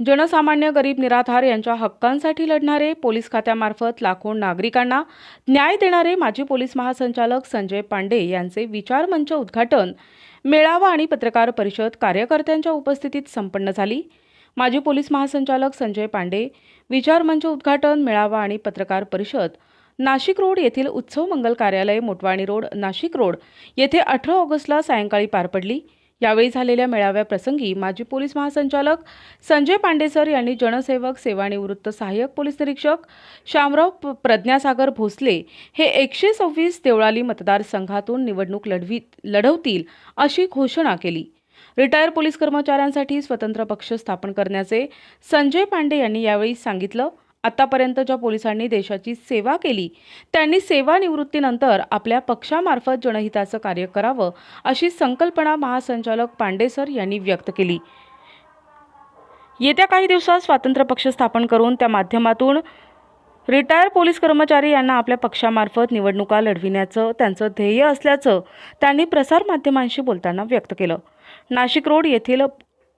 जनसामान्य गरीब निराधार यांच्या हक्कांसाठी लढणारे पोलीस खात्यामार्फत लाखो नागरिकांना न्याय देणारे माजी पोलीस महासंचालक संजय पांडे यांचे विचारमंच उद्घाटन मेळावा आणि पत्रकार परिषद कार्यकर्त्यांच्या उपस्थितीत संपन्न झाली. माजी पोलीस महासंचालक संजय पांडे विचारमंच उद्घाटन मेळावा आणि पत्रकार परिषद नाशिक रोड येथील उत्सव मंगल कार्यालय मोटवाणी रोड नाशिक रोड येथे अठरा ऑगस्टला सायंकाळी पार पडली. यावेळी झालेल्या मेळाव्याप्रसंगी माजी पोलीस महासंचालक संजय पांडेसर यांनी जनसेवक सेवानिवृत्त सहाय्यक पोलीस निरीक्षक शामराव प्रज्ञासागर भोसले हे एकशे सव्वीस देवळाली मतदारसंघातून निवडणूक लढवी लढवतील अशी घोषणा केली. रिटायर पोलीस कर्मचाऱ्यांसाठी स्वतंत्र पक्ष स्थापन करण्याचे संजय पांडे यांनी यावेळी सांगितलं. आतापर्यंत ज्या पोलिसांनी देशाची सेवा केली त्यांनी सेवानिवृत्तीनंतर आपल्या पक्षामार्फत जनहिताचं कार्य करावं अशी संकल्पना महासंचालक पांडेसर यांनी व्यक्त केली. येत्या काही दिवसात स्वातंत्र्य पक्ष स्थापन करून त्या माध्यमातून रिटायर पोलीस कर्मचारी यांना आपल्या पक्षामार्फत निवडणुका लढविण्याचं त्यांचं ध्येय असल्याचं त्यांनी प्रसारमाध्यमांशी बोलताना व्यक्त केलं. नाशिक रोड येथील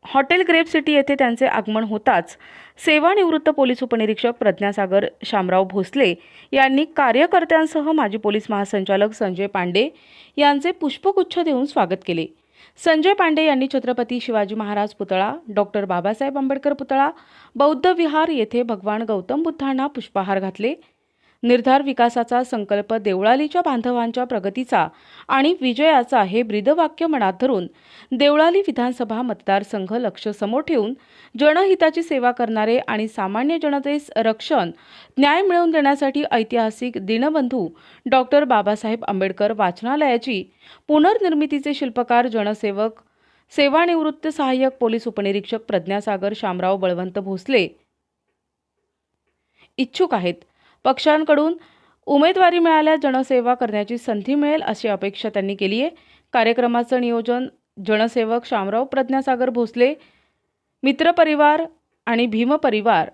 हॉटेल ग्रेप सिटी येथे त्यांचे आगमन होताच. सेवानिवृत्त पोलीस उपनिरीक्षक प्रज्ञासागर शामराव भोसले यांनी कार्यकर्त्यांसह माजी पोलीस महासंचालक संजय पांडे यांचे पुष्पगुच्छ देऊन स्वागत केले. संजय पांडे यांनी छत्रपती शिवाजी महाराज पुतळा डॉक्टर बाबासाहेब आंबेडकर पुतळा बौद्ध विहार येथे भगवान गौतम बुद्धांना पुष्पहार घातले. निर्धार विकासाचा संकल्प देवळालीच्या बांधवांच्या प्रगतीचा आणि विजयाचा हे ब्रीदवाक्य मनात धरून देवळाली विधानसभा मतदारसंघ लक्ष समोर ठेवून जनहिताची सेवा करणारे आणि सामान्य जनतेस रक्षण न्याय मिळवून देण्यासाठी ऐतिहासिक दिनबंधू डॉक्टर बाबासाहेब आंबेडकर वाचनालयाची पुनर्निर्मितीचे शिल्पकार जनसेवक सेवानिवृत्त सहाय्यक पोलीस उपनिरीक्षक प्रज्ञासागर शामराव बळवंत भोसले इच्छुक आहेत. पक्षांकडून उमेदवारी मिळाल्यास जनसेवा करण्याची संधी मिळेल अशी अपेक्षा त्यांनी केली आहे. कार्यक्रमाचं नियोजन जनसेवक शामराव प्रज्ञासागर भोसले मित्रपरिवार आणि भीमपरिवार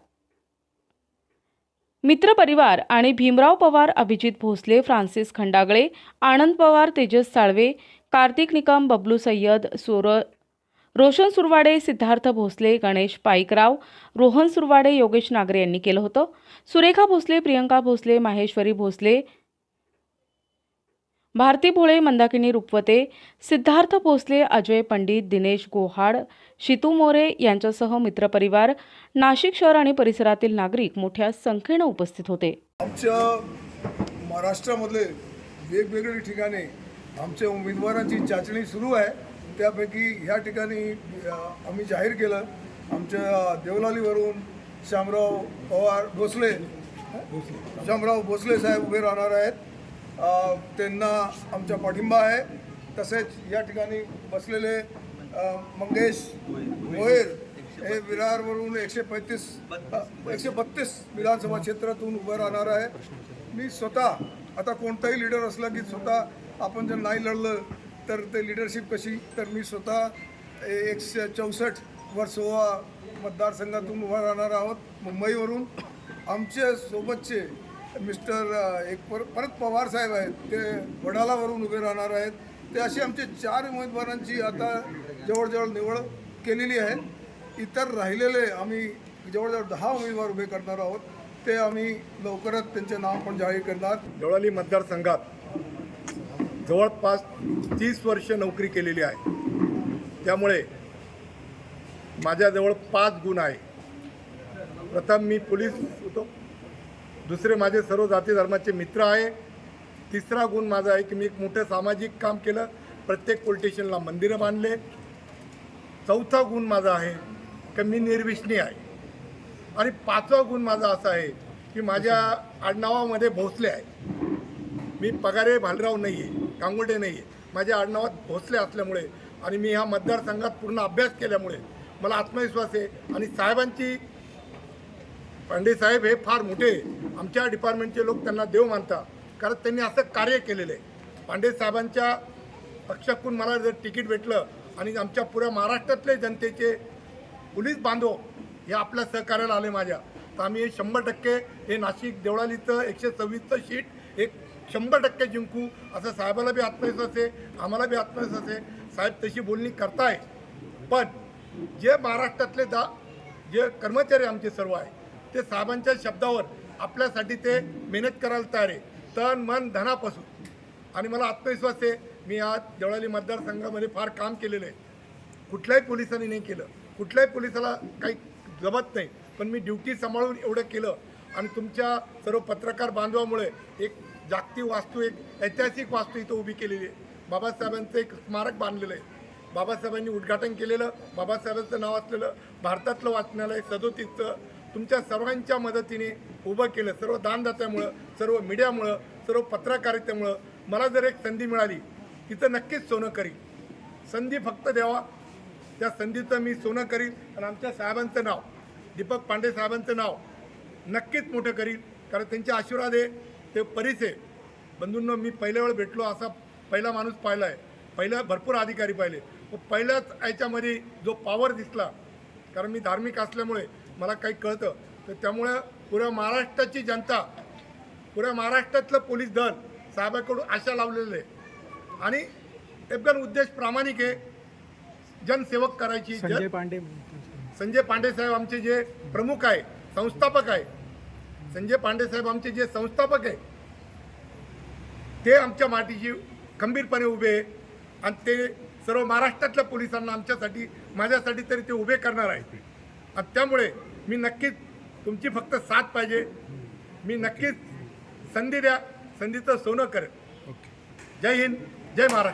मित्रपरिवार आणि भीमराव पवार अभिजित भोसले फ्रान्सिस खंडागळे आनंद पवार तेजस साळवे कार्तिक निकम बबलू सय्यद सोर रोशन सुरवाडे सिद्धार्थ भोसले गणेश पाईकराव रोहन सुरवाडे योगेश नागरे यांनी केलं होतं. सुरेखा भोसले प्रियंका भोसले माहेश्वरी भोसले भारती भोळे मंदाकिनी रुपवते सिद्धार्थ भोसले अजय पंडित दिनेश गोहाड शितू मोरे यांच्यासह मित्रपरिवार नाशिक शहर आणि परिसरातील नागरिक मोठ्या संख्येनं उपस्थित होते. आमच्या महाराष्ट्रामधले वेगवेगळ्या ठिकाणी आमच्या उमेदवारांची चाचणी सुरू आहे. त्यापैकी ह्या ठिकाणी आम्ही जाहीर केलं. आमच्या देवलालीवरून श्यामराव पवार भोसले श्यामराव भोसले साहेब उभे राहणार आहेत. त्यांना आमचा पाठिंबा आहे. तसेच या ठिकाणी बसलेले मंगेश मोहेर हे विरारवरून एकशे पैतीस एकशे बत्तीस विधानसभा क्षेत्रातून उभं राहणार आहे. मी स्वतः आता कोणताही लीडर असला की स्वतः आपण जर नाही लढलं तर ते लिडरशिप कशी? तर मी स्वतः एकशे चौसष्ट वर्सोवा मतदारसंघातून उभा राहणार आहोत मुंबईवरून. आमचे सोबतचे मिस्टर एक पर परत पवार साहेब आहेत ते वडालावरून उभे राहणार आहेत. ते असे आमचे चार उमेदवारांची आता जवळजवळ निवड केलेली आहे. इतर राहिलेले आम्ही जवळजवळ दहा उमेदवार उभे करणार आहोत. ते आम्ही लवकरच त्यांचे नाव पण जाहीर करणार. देवळाली मतदारसंघात जवळपास तीस वर्ष नोकरी केलेली आहे. त्यामुळे माझ्याजवळ पाच गुण आहे. प्रथम मी पोलीस होतो. दुसरे माझे सर्व जाती धर्माचे मित्र आहे. तिसरा गुण माझा आहे की मी एक मोठं सामाजिक काम केलं. प्रत्येक पोलिटिशियनला मंदिरं बांधले. चौथा गुण माझा आहे की मी निर्विष्णी आहे. आणि पाचवा गुण माझा असा आहे की माझ्या आडनावामध्ये भोसले आहे. मी पगारे भालराव नाही आहे कांगोटे नाही आहे माझ्या आडनावात भोसले असल्यामुळे आणि मी ह्या मतदारसंघात पूर्ण अभ्यास केल्यामुळे मला आत्मविश्वास आहे आणि साहेबांची पांडे साहेब हे फार मोठे. आमच्या डिपार्टमेंटचे लोक त्यांना देव मानतात. कारण त्यांनी असं कार्य केलेलं आहे. पांडे साहेबांच्या पक्षाकडून मला जर तिकीट भेटलं आणि आमच्या पुऱ्या महाराष्ट्रातले जनतेचे पोलीस बांधव हे आपल्या सहकार्याला आले माझ्या तर आम्ही हे शंभर टक्के हे नाशिक देवळालीचं एकशे सव्वीसचं शीट एक शंभर टक्के जिंकू असं साहेबाला बी आत्मविश्वास आहे आम्हाला बी आत्मविश्वास आहे. साहेब तशी बोलणी करताय. पण जे महाराष्ट्रातले दा जे कर्मचारी आमचे सर्व आहे ते साहेबांच्या शब्दावर आपल्यासाठी ते मेहनत करायला तयार आहे. तन मन धनापासून. आणि मला आत्मविश्वास आहे मी आज देवळाली मतदारसंघामध्ये फार काम केलेलं आहे. कुठल्याही पोलिसांनी नाही केलं. कुठल्याही पोलिसाला काही जमत नाही. पण मी ड्युटी सांभाळून एवढं केलं. आणि तुमच्या सर्व पत्रकार बांधवामुळे एक जागतिक वास्तू एक ऐतिहासिक वास्तू इथं उभी केलेली आहे. बाबासाहेबांचं एक स्मारक बांधलेलं आहे. बाबासाहेबांनी उद्घाटन केलेलं बाबासाहेबांचं नाव असलेलं भारतातलं वाचनालय सदोतीसचं तुमच्या सर्वांच्या मदतीने उभं केलं. सर्व दानदात्यामुळं सर्व मीडियामुळं सर्व पत्रकारितेमुळं मला जर एक संधी मिळाली तिथं नक्कीच सोनं करीन. संधी फक्त द्यावा. त्या संधीचं मी सोनं करीन आणि आमच्या साहेबांचं नाव दीपक पांडे साहेबांचं नाव नक्कीच मोठं करीन. कारण त्यांचे आशीर्वाद आहे ते परीच आहे. बंधूंनो मी पहिल्या वेळ भेटलो असा पहिला माणूस पाहिला आहे पहिल्या भरपूर अधिकारी पाहिले. व पहिल्याच याच्यामध्ये जो पॉवर दिसला कारण मी धार्मिक असल्यामुळे मला काही कळतं. तर त्यामुळं पुऱ्या महाराष्ट्राची जनता पुऱ्या महाराष्ट्रातलं पोलीस दल साहेबाकडून आशा लावलेलं आहे. आणि एकदम उद्देश प्रामाणिक आहे जनसेवक करायची. संजय पांडे. संजय पांडे साहेब आमचे जे प्रमुख आहे संस्थापक आहे संजय पांडे साहेब आमचे जे संस्थापक आहे ते आमच्या मातीशी खंबीरपणे उभे आहे आणि ते सर्व महाराष्ट्रातल्या पोलिसांना आमच्यासाठी माझ्यासाठी तरी ते उभे करणार आहे आणि त्यामुळे मी नक्कीच तुमची फक्त साथ पाहिजे. मी नक्कीच संधी द्या. संधीचं सोनं करेन. जय हिंद. जय महाराष्ट्र.